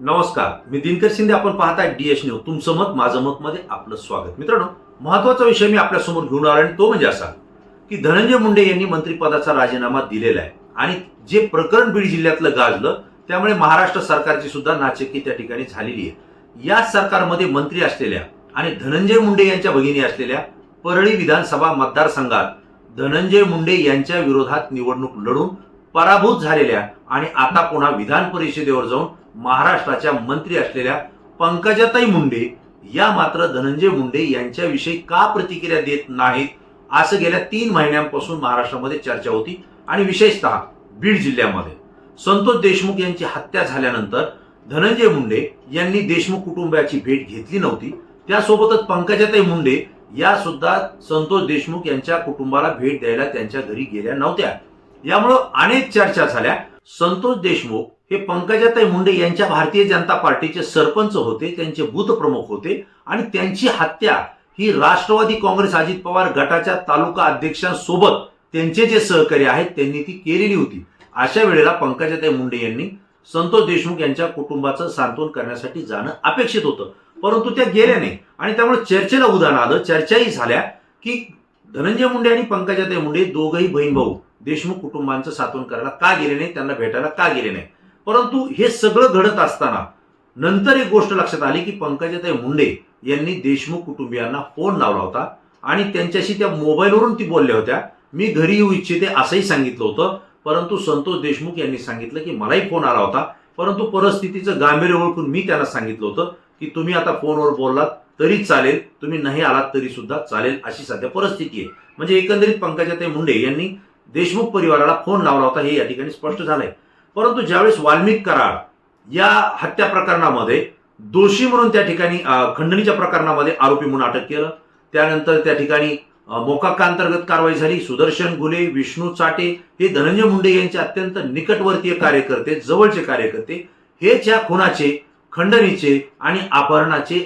नमस्कार मी दिनकर शिंदे आपण पाहताय डीएस न्यूज तुमचं मत माझं मत मध्ये आपलं स्वागत. मित्रांनो महत्त्वाचा विषय मी आपल्यासमोर घेऊन आला आणि तो म्हणजे असा की धनंजय मुंडे यांनी मंत्रिपदाचा राजीनामा दिलेला आहे आणि जे प्रकरण बीड जिल्ह्यातलं गाजलं त्यामुळे महाराष्ट्र सरकारची सुद्धा नाचक्की त्या ठिकाणी झालेली आहे. या सरकारमध्ये मंत्री असलेल्या आणि धनंजय मुंडे यांच्या भगिनी असलेल्या परळी विधानसभा मतदारसंघात धनंजय मुंडे यांच्या विरोधात निवडणूक लढून पराभूत झालेल्या आणि आता पुन्हा विधान परिषदेवर जाऊन महाराष्ट्राच्या मंत्री असलेल्या पंकजाताई मुंडे या मात्र धनंजय मुंडे यांच्याविषयी का प्रतिक्रिया देत नाहीत असं गेल्या तीन महिन्यांपासून महाराष्ट्रामध्ये चर्चा होती आणि विशेषतः बीड जिल्ह्यामध्ये. संतोष देशमुख यांची हत्या झाल्यानंतर धनंजय मुंडे यांनी देशमुख कुटुंबाची भेट घेतली नव्हती. त्यासोबतच पंकजाताई मुंडे या सुद्धा संतोष देशमुख यांच्या कुटुंबाला भेट द्यायला त्यांच्या घरी गेल्या नव्हत्या. यामुळं अनेक चर्चा झाल्या. संतोष देशमुख हे पंकजाताई मुंडे यांच्या भारतीय जनता पार्टीचे सरपंच होते त्यांचे बूथ प्रमुख होते आणि त्यांची हत्या ही राष्ट्रवादी काँग्रेस अजित पवार गटाच्या तालुका अध्यक्षांसोबत त्यांचे जे सहकारी आहेत त्यांनी ती केलेली होती. अशा वेळेला पंकजाताई मुंडे यांनी संतोष देशमुख यांच्या कुटुंबाचं सांत्वन करण्यासाठी जाणं अपेक्षित होतं. परंतु त्या गेल्या नाही आणि त्यामुळे चर्चेला उदाहरण आलं. चर्चाही झाल्या की धनंजय मुंडे आणि पंकजाताई मुंडे दोघही बहीण भाऊ. देशमुख कुटुंबांचं सात्वन करायला का गेले नाही त्यांना भेटायला का गेले नाही? परंतु हे सगळं घडत असताना नंतर एक गोष्ट लक्षात आली की पंकजाताई मुंडे यांनी देशमुख कुटुंबियांना फोन लावला होता आणि त्यांच्याशी त्या मोबाईलवरून ती बोलल्या होत्या. मी घरी येऊ इच्छिते असंही सांगितलं होतं परंतु संतोष देशमुख यांनी सांगितलं की मलाही फोन आला होता. परंतु परिस्थितीचं गांभीर्य ओळखून मी त्यांना सांगितलं होतं की तुम्ही आता फोनवर बोललात तरी चालेल तुम्ही नाही आलात तरी सुद्धा चालेल अशी सध्या परिस्थिती आहे. म्हणजे एकंदरीत पंकजाताई मुंडे यांनी देशमुख परिवाराला फोन लावला होता हे या ठिकाणी स्पष्ट झालंय. परंतु ज्यावेळेस वाल्मिक कराड या हत्या प्रकरणामध्ये दोषी म्हणून त्या ठिकाणी खंडणीच्या प्रकरणामध्ये आरोपी म्हणून अटक केलं. त्यानंतर त्या ठिकाणी मोकाका अंतर्गत कारवाई झाली. सुदर्शन घुले विष्णू चाटे हे धनंजय मुंडे यांचे अत्यंत निकटवर्तीय कार्यकर्ते जवळचे कार्यकर्ते हे ज्या खुनाचे खंडणीचे आणि अपहरणाचे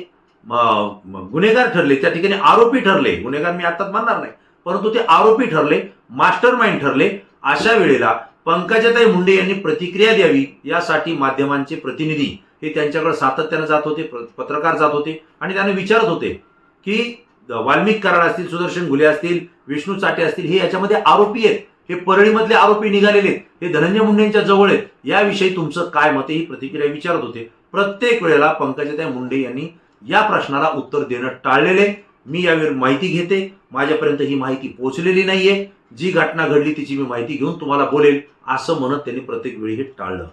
गुन्हेगार ठरले. त्या ठिकाणी आरोपी ठरले. गुन्हेगार मी आत्ताच म्हणणार नाही. परंतु ते आरोपी ठरले मास्टर माइंड ठरले. अशा वेळेला पंकजाताई मुंडे यांनी प्रतिक्रिया द्यावी यासाठी माध्यमांचे प्रतिनिधी हे त्यांच्याकडे सातत्यानं जात होते पत्रकार जात होते आणि त्यांना विचारत होते की वाल्मिक कराड असतील सुदर्शन घुले असतील विष्णू चाटे असतील हे याच्यामध्ये आरोपी आहेत. हे परळीमधले आरोपी निघालेले आहेत. हे धनंजय मुंडेंच्या जवळ आहेत. याविषयी तुमचं काय मत आहे ही प्रतिक्रिया विचारत होते. प्रत्येक वेळेला पंकजाताई मुंडे यांनी या प्रश्नाला उत्तर देणं टाळलेले मी यावर माहिती घेते. माझ्यापर्यंत ही माहिती पोहोचलेली नाहीये. जी घटना घडली तिची मी माहिती घेऊन तुम्हाला बोलेल असं म्हणत त्यांनी प्रत्येक वेळी हे टाळलं.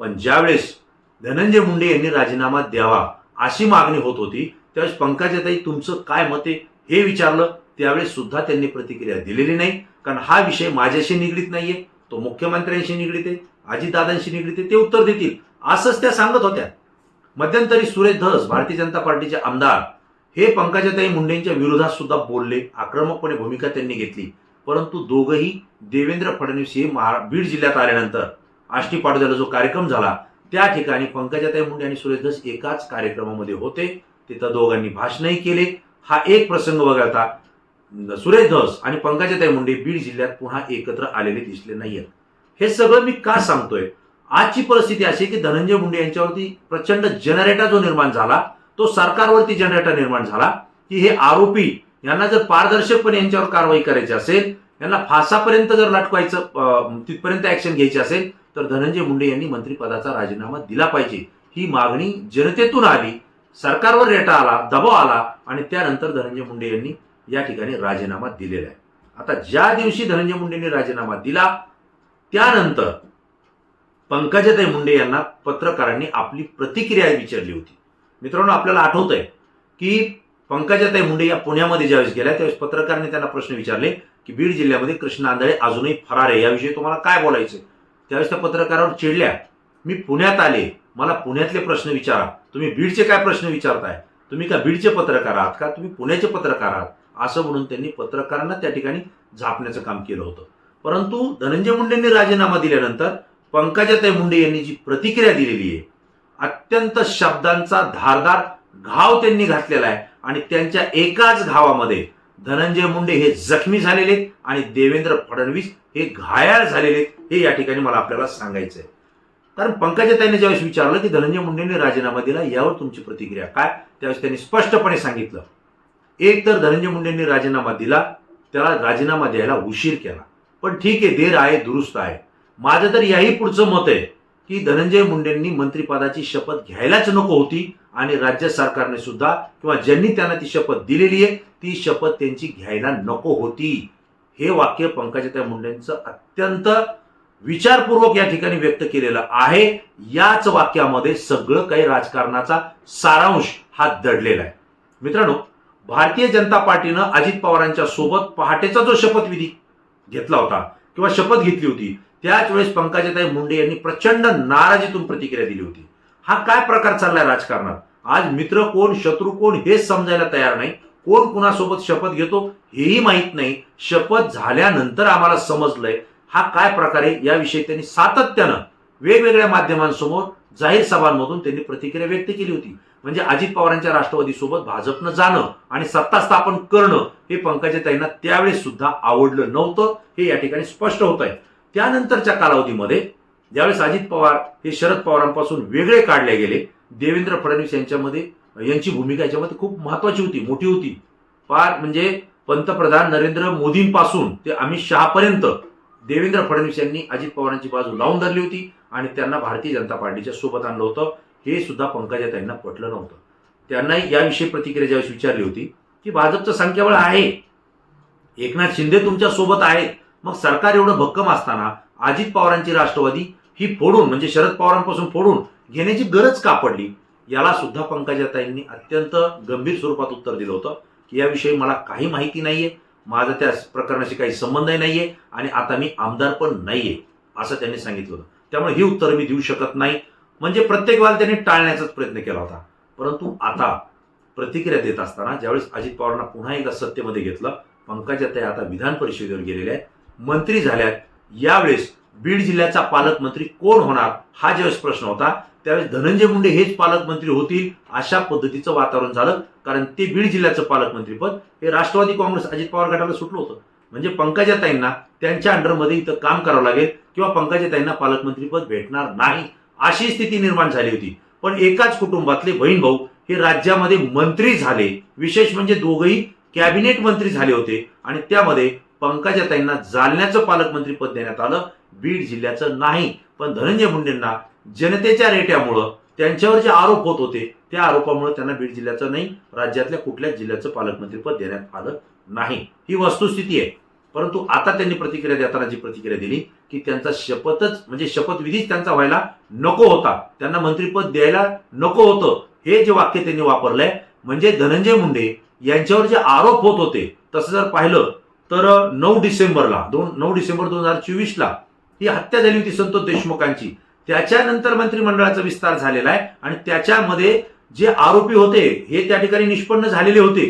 पण ज्यावेळेस धनंजय मुंडे यांनी राजीनामा द्यावा अशी मागणी होत होती त्यावेळेस पंकजाताई तुमचं काय मत आहे हे विचारलं. त्यावेळेस सुद्धा त्यांनी प्रतिक्रिया दिलेली नाही कारण हा विषय माझ्याशी निगडीत नाहीये तो मुख्यमंत्र्यांशी निगडीत आहे अजितदादांशी निगडीत आहे ते उत्तर देतील असंच त्या सांगत होत्या. मध्यंतरी सुरेश धस भारतीय जनता पार्टीचे आमदार हे पंकजाताई मुंडेंच्या विरोधात सुद्धा बोलले आक्रमकपणे भूमिका त्यांनी घेतली. परंतु दोघंही देवेंद्र फडणवीस हे महा बीड जिल्ह्यात आल्यानंतर आष्टी पाडोद्याला जो कार्यक्रम झाला त्या ठिकाणी पंकजाताई मुंडे आणि सुरेश धस एकाच कार्यक्रमामध्ये होते. तिथं दोघांनी भाषणही केले. हा एक प्रसंग वगळता सुरेश धस आणि पंकजाताई मुंडे बीड जिल्ह्यात पुन्हा एकत्र आलेले दिसले नाहीयेत. हे सगळं मी का सांगतोय? आजची परिस्थिती अशी की धनंजय मुंडे यांच्यावरती प्रचंड जनरेटर जो निर्माण झाला तो सरकारवरती जनरेटर निर्माण झाला की हे आरोपी यांना जर पारदर्शकपणे यांच्यावर कारवाई करायची असेल यांना फासापर्यंत जर लटकवायचं तिथपर्यंत ऍक्शन घ्यायची असेल तर धनंजय मुंडे यांनी मंत्रिपदाचा राजीनामा दिला पाहिजे. ही मागणी जनतेतून आली सरकारवर रेटा आला दबाव आला आणि त्यानंतर धनंजय मुंडे यांनी या ठिकाणी राजीनामा दिलेला आहे. आता ज्या दिवशी धनंजय मुंडेंनी राजीनामा दिला त्यानंतर पंकजाताई मुंडे यांना पत्रकारांनी आपली प्रतिक्रिया विचारली होती. मित्रांनो आपल्याला आठवत आहे की पंकजाताई मुंडे या पुण्यामध्ये ज्यावेळेस गेल्या त्यावेळेस पत्रकारांनी त्यांना प्रश्न विचारले की बीड जिल्ह्यामध्ये कृष्ण आंधळे अजूनही फरार आहे याविषयी तुम्हाला काय बोलायचं त्यावेळेस त्या पत्रकारावर चिडल्या मी पुण्यात आले मला पुण्यातले प्रश्न विचारा. तुम्ही बीडचे काय प्रश्न विचारताय? तुम्ही का बीडचे पत्रकार आहात का? तुम्ही पुण्याचे पत्रकार आहात? असं म्हणून त्यांनी पत्रकारांना त्या ठिकाणी झापण्याचं काम केलं होतं. परंतु धनंजय मुंडेंनी राजीनामा दिल्यानंतर पंकजाताई मुंडे यांनी जी प्रतिक्रिया दिलेली आहे अत्यंत शब्दांचा धारदार घाव त्यांनी घातलेला आहे. आणि त्यांच्या एकाच घावामध्ये धनंजय मुंडे हे जखमी झालेले आणि देवेंद्र फडणवीस हे घायाळ झालेले हे या ठिकाणी मला आपल्याला सांगायचं आहे कारण पंकजाताईने ज्यावेळेस विचारलं की धनंजय मुंडेंनी राजीनामा दिला यावर तुमची प्रतिक्रिया काय? त्यावेळेस त्यांनी स्पष्टपणे सांगितलं. एक तर धनंजय मुंडेंनी राजीनामा दिला त्याला राजीनामा द्यायला उशीर केला. पण ठीक आहे देर आहे दुरुस्त आहे. माझं तर याही पुढचं मत आहे. की धनंजय मुंडेंनी मंत्रिपदाची शपथ घ्यायलाच नको होती आणि राज्य सरकारने सुद्धा किंवा ज्यांनी त्यांना ती शपथ दिलेली आहे ती शपथ त्यांची घ्यायला नको होती. हे वाक्य पंकजाताई मुंडेंचं अत्यंत विचारपूर्वक या ठिकाणी व्यक्त केलेलं आहे. याच वाक्यामध्ये सगळं काही राजकारणाचा सारांश हा दडलेला आहे. मित्रांनो भारतीय जनता पार्टीनं अजित पवारांच्या सोबत पहाटेचा जो शपथविधी घेतला होता किंवा शपथ घेतली होती त्याच वेळेस पंकजाताई मुंडे यांनी प्रचंड नाराजीतून प्रतिक्रिया दिली होती. हा काय प्रकार चाललाय राजकारणात? आज मित्र कोण शत्रू कोण हेच समजायला तयार नाही. कोण कुणासोबत शपथ घेतो हेही माहीत नाही. शपथ झाल्यानंतर आम्हाला समजलंय हा काय प्रकार आहे याविषयी त्यांनी सातत्यानं वेगवेगळ्या माध्यमांसमोर जाहीर सभांमधून त्यांनी प्रतिक्रिया व्यक्त केली होती. म्हणजे अजित पवारांच्या राष्ट्रवादी सोबत भाजपनं जाणं आणि सत्ता स्थापन करणं हे पंकजाताईंना त्यावेळेस सुद्धा आवडलं नव्हतं हे या ठिकाणी स्पष्ट होत आहे त्यानंतरच्या कालावधीमध्ये ज्यावेळेस अजित पवार हे शरद पवारांपासून वेगळे काढले गेले देवेंद्र फडणवीस यांच्यामध्ये यांची भूमिका याच्यामध्ये खूप महत्वाची होती मोठी होती. फार म्हणजे पंतप्रधान नरेंद्र मोदींपासून ते अमित शहापर्यंत देवेंद्र फडणवीस यांनी अजित पवारांची बाजू लावून धरली होती आणि त्यांना भारतीय जनता पार्टीच्या सोबत आणलं होतं. हे सुद्धा पंकजा त्यांना पटलं नव्हतं. त्यांनाही याविषयी प्रतिक्रिया ज्यावेळेस विचारली होती की भाजपचं संख्याबळ आहे. एकनाथ शिंदे तुमच्यासोबत आहेत. मग सरकार एवढं भक्कम असताना अजित पवारांची राष्ट्रवादी ही फोडून म्हणजे शरद पवारांपासून फोडून घेण्याची गरज का पडली? याला सुद्धा पंकजाताईंनी अत्यंत गंभीर स्वरूपात उत्तर दिलं होतं. की याविषयी मला काही माहिती नाहीये. माझा त्या प्रकरणाशी काही संबंधही नाहीये आणि आता मी आमदार पण नाहीये असं त्यांनी सांगितलं होतं. त्यामुळे ही उत्तर मी देऊ शकत नाही. म्हणजे प्रत्येक वेळेला त्यांनी टाळण्याचाच प्रयत्न केला होता. परंतु आता प्रतिक्रिया देत असताना ज्यावेळेस अजित पवारांना पुन्हा एकदा सत्तेमध्ये घेतलं पंकजाताई आता विधान परिषदेवर गेलेल्या आहेत. मंत्री झाल्यात. यावेळेस बीड जिल्ह्याचा पालकमंत्री कोण होणार हा ज्यावेळेस प्रश्न होता त्यावेळेस धनंजय मुंडे हेच पालकमंत्री होतील अशा पद्धतीचं वातावरण झालं. कारण ते बीड जिल्ह्याचं पालकमंत्रीपद हे राष्ट्रवादी काँग्रेस अजित पवार गटाला सुटलं होतं. म्हणजे पंकजाताईंना त्यांच्या अंडरमध्ये इथं काम करावं लागेल किंवा पंकजाताईंना पालकमंत्रीपद भेटणार नाही अशी स्थिती निर्माण झाली होती. पण एकाच कुटुंबातले बहीण भाऊ हे राज्यामध्ये मंत्री झाले. विशेष म्हणजे दोघही कॅबिनेट मंत्री झाले होते आणि त्यामध्ये पंकजाताईंना जालन्याचं पालकमंत्रीपद देण्यात आलं. बीड जिल्ह्याचं नाही. पण धनंजय मुंडेंना जनतेच्या रेट्यामुळं त्यांच्यावर जे आरोप होत होते त्या आरोपामुळे त्यांना बीड जिल्ह्याचं नाही राज्यातल्या कुठल्याच जिल्ह्याचं पालकमंत्रीपद देण्यात आलं नाही. ही वस्तुस्थिती आहे. परंतु आता त्यांनी प्रतिक्रिया देताना जी प्रतिक्रिया दिली की त्यांचा शपथच म्हणजे शपथविधीच त्यांचा व्हायला नको होता. त्यांना मंत्रीपद द्यायला नको होतं. हे जे वाक्य त्यांनी वापरलंय म्हणजे धनंजय मुंडे यांच्यावर जे आरोप होत होते तसं जर पाहिलं तर नऊ डिसेंबरला दोन नऊ डिसेंबर दोन हजार चोवीसला ही हत्या झाली होती संतोष देशमुखांची. त्याच्यानंतर मंत्रिमंडळाचा विस्तार झालेला आहे आणि त्याच्यामध्ये जे आरोपी होते हे त्या ठिकाणी निष्पन्न झालेले होते.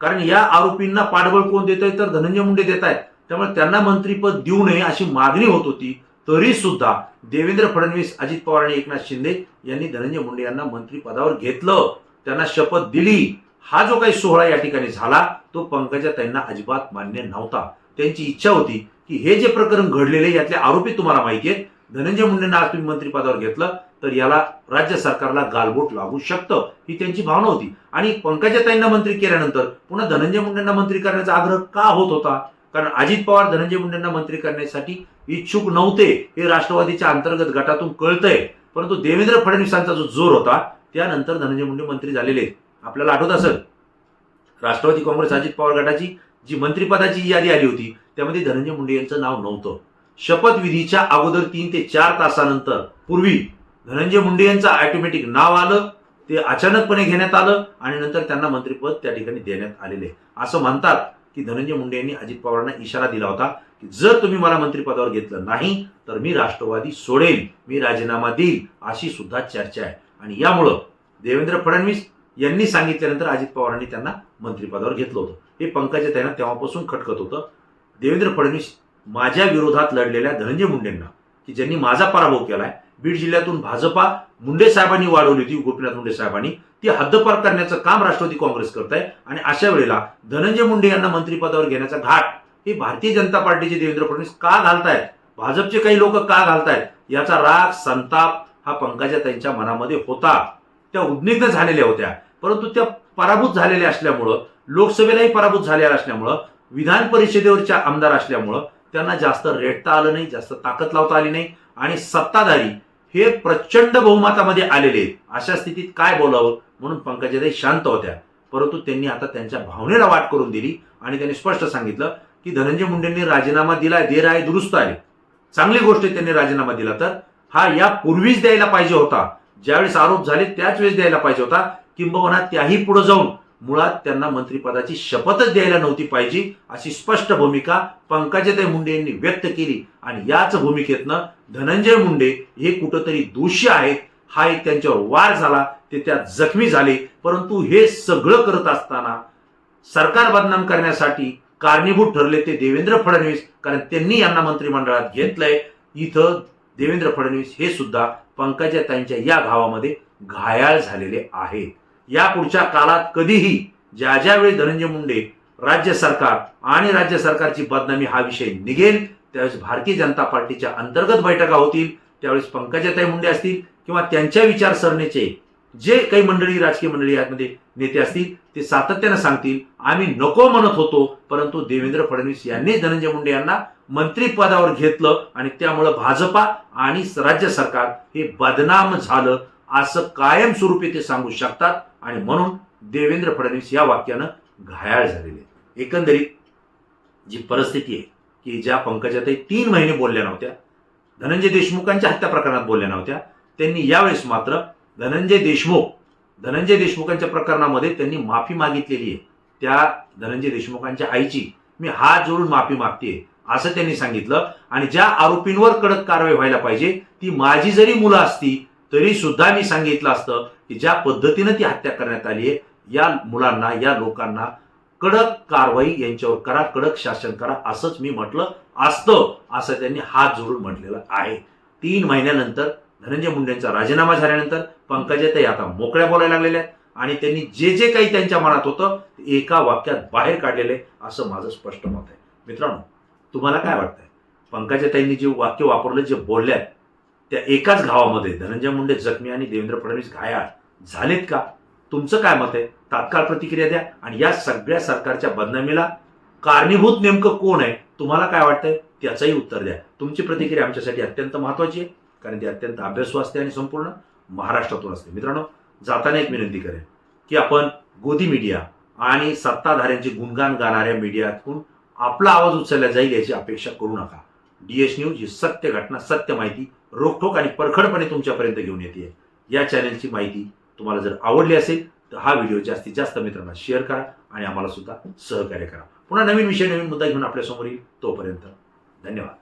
कारण या आरोपींना पाठबळ कोण देत आहे? तर धनंजय मुंडे देत आहेत. त्यामुळे त्यांना मंत्रीपद देऊ नये अशी मागणी होत होती. तरी सुद्धा देवेंद्र फडणवीस अजित पवार आणि एकनाथ शिंदे यांनी धनंजय मुंडे यांना मंत्रिपदावर घेतलं. त्यांना शपथ दिली. हा जो काही सोहळा या ठिकाणी झाला तो पंकजाताईंना अजिबात मान्य नव्हता. त्यांची इच्छा होती की हे जे प्रकरण घडलेले यातले आरोपी तुम्हाला माहिती आहेत. धनंजय मुंडेंना आज तुम्ही मंत्रिपदावर घेतलं तर याला राज्य सरकारला गालबोट लागू शकतं ही त्यांची भावना होती. आणि पंकजाताईंना मंत्री केल्यानंतर पुन्हा धनंजय मुंडेंना मंत्री करण्याचा आग्रह का होत होता? कारण अजित पवार धनंजय मुंडेंना मंत्री करण्यासाठी इच्छुक नव्हते हे राष्ट्रवादीच्या अंतर्गत गटातून कळतंय. परंतु देवेंद्र फडणवीसांचा जो जोर होता त्यानंतर धनंजय मुंडे मंत्री झालेले आहेत. आपल्याला आठवत असेल राष्ट्रवादी काँग्रेस अजित पवार गटाची जी मंत्रिपदाची यादी आली होती त्यामध्ये धनंजय मुंडे यांचं नाव नव्हतं. शपथविधीच्या अगोदर तीन ते चार तासानंतर पूर्वी धनंजय मुंडे यांचं ऑटोमॅटिक नाव आलं ते अचानकपणे घेण्यात आलं आणि नंतर त्यांना मंत्रिपद त्या ठिकाणी देण्यात आलेले असं म्हणतात की धनंजय मुंडे यांनी अजित पवारांना इशारा दिला होता की जर तुम्ही मला मंत्रिपदावर घेतलं नाही तर मी राष्ट्रवादी सोडेल मी राजीनामा देईल अशी सुद्धा चर्चा आहे. आणि यामुळं देवेंद्र फडणवीस यांनी सांगितल्यानंतर अजित पवारांनी त्यांना मंत्रिपदावर घेतलं होतं. हे पंकजा त्यांना तेव्हापासून खटकत होतं. देवेंद्र फडणवीस माझ्या विरोधात लढलेल्या धनंजय मुंडेंना की ज्यांनी माझा पराभव केलाय बीड जिल्ह्यातून भाजपा मुंडे साहेबांनी वाढवली होती गोपीनाथ मुंडे साहेबांनी ती हद्दपार करण्याचं काम राष्ट्रवादी काँग्रेस करत आहे आणि अशा वेळेला धनंजय मुंडे यांना मंत्रिपदावर घेण्याचा घाट हे भारतीय जनता पार्टीचे देवेंद्र फडणवीस का घालतायत? भाजपचे काही लोक का घालतायत? याचा राग संताप हा पंकजा त्यांच्या मनामध्ये होता. त्या उद्विग्न झालेल्या होत्या. परंतु त्या पराभूत झालेल्या असल्यामुळं लोकसभेलाही पराभूत झालेल्या असल्यामुळं विधान परिषदेवरच्या आमदार असल्यामुळं त्यांना जास्त रेटता आलं नाही जास्त ताकद लावता आली नाही आणि सत्ताधारी हे प्रचंड बहुमतामध्ये आलेले आहेत. अशा स्थितीत काय बोलावं म्हणून पंकजाताई शांत होत्या. परंतु त्यांनी आता त्यांच्या भावनेला वाट करून दिली आणि त्यांनी स्पष्ट सांगितलं की धनंजय मुंडेंनी राजीनामा दिला देर आहे दुरुस्त आहे. चांगली गोष्ट त्यांनी राजीनामा दिला तर. हा या पूर्वीच द्यायला पाहिजे होता. ज्यावेळेस आरोप झाले त्याच वेळेस द्यायला पाहिजे होता. किंबहुना त्याही पुढे जाऊन मुळात त्यांना मंत्रिपदाची शपथच द्यायला नव्हती पाहिजे अशी स्पष्ट भूमिका पंकजाताई मुंडे यांनी व्यक्त केली. आणि याच भूमिकेतनं धनंजय मुंडे हे कुठंतरी दोषी आहेत हा एक त्यांच्यावर वार झाला ते त्यात जखमी झाले. परंतु हे सगळं करत असताना सरकार बदनाम करण्यासाठी कारणीभूत ठरले ते देवेंद्र फडणवीस कारण त्यांनी यांना मंत्रिमंडळात घेतलंय. इथं देवेंद्र फडणवीस हे सुद्धा पंकजाताईंच्या या गावामध्ये घायाळ झालेले आहेत. या पुढच्या काळात कधीही ज्या ज्यावेळी धनंजय मुंडे राज्य सरकार आणि राज्य सरकारची बदनामी हा विषय निघेल त्यावेळेस भारतीय जनता पार्टीच्या अंतर्गत बैठका होतील त्यावेळेस पंकजाताई मुंडे असतील किंवा त्यांच्या विचारसरणीचे जे काही मंडळी राजकीय मंडळी यामध्ये नेते असतील ते सातत्यानं सांगतील आम्ही नको म्हणत होतो परंतु देवेंद्र फडणवीस यांनी धनंजय मुंडे यांना मंत्रिपदावर घेतलं आणि त्यामुळं भाजपा आणि राज्य सरकार हे बदनाम झालं असं कायमस्वरूपी ते सांगू शकतात. आणि म्हणून देवेंद्र फडणवीस या वाक्यानं घायाळ झालेले. एकंदरीत जी परिस्थिती आहे की ज्या पंकजाताई तीन महिने बोलल्या नव्हत्या धनंजय देशमुखांच्या हत्या प्रकरणात बोलल्या नव्हत्या त्यांनी यावेळेस मात्र धनंजय देशमुख धनंजय देशमुखांच्या प्रकरणामध्ये त्यांनी माफी मागितलेली आहे. त्या धनंजय देशमुखांच्या आईची मी हात जोडून माफी मागते असं त्यांनी सांगितलं. आणि ज्या आरोपींवर कडक कारवाई व्हायला पाहिजे ती माझी जरी मुलं असती तरी सुद्धा मी सांगितलं असतं की ज्या पद्धतीनं ती हत्या करण्यात आली आहे या मुलांना या लोकांना कडक कारवाई यांच्यावर करा कडक शासन करा असंच मी म्हटलं असतं असं त्यांनी हात जोडून म्हटलेलं आहे. तीन महिन्यानंतर धनंजय मुंडेंचा राजीनामा झाल्यानंतर पंकजाताई आता मोकळ्या बोलायला लागलेल्या आहेत आणि त्यांनी जे जे काही त्यांच्या मनात होतं ते एका वाक्यात बाहेर काढलेले असं माझं स्पष्ट मत आहे. मित्रांनो तुम्हाला काय वाटतंय? पंकजाताईंनी जे वाक्य वापरलं जे बोलल्यात त्या एकाच गावामध्ये धनंजय मुंडे जखमी आणि देवेंद्र फडणवीस घायाळ झालेत का? तुमचं काय मत आहे? तात्काळ प्रतिक्रिया द्या आणि या सगळ्या सरकारच्या बदनामीला कारणीभूत नेमकं कोण आहे? तुम्हाला काय वाटतंय? त्याचंही उत्तर द्या. तुमची प्रतिक्रिया आमच्यासाठी अत्यंत महत्वाची आहे कारण ती अत्यंत अभ्यासू असते आणि संपूर्ण महाराष्ट्रातून असते. मित्रांनो जाताना एक विनंती करेन की आपण गोदी मीडिया आणि सत्ताधाऱ्यांचे गुणगान गाणाऱ्या मीडियातून आपला आवाज उचलला जाईल याची अपेक्षा करू नका. डी एस न्यूज ही सत्य घटना सत्य माहिती रोखोक आणि परखडपणे तुमच्यापर्यंत घेऊन येते. या चॅनलची माहिती तुम्हाला जर आवडली असेल तर हा व्हिडिओ जास्तीत जास्त मित्रांना शेअर करा आणि आम्हाला सुद्धा सहकार्य करा. पुन्हा नवीन विषय नवीन मुद्दा घेऊन आपल्यासमोर येईल तोपर्यंत धन्यवाद.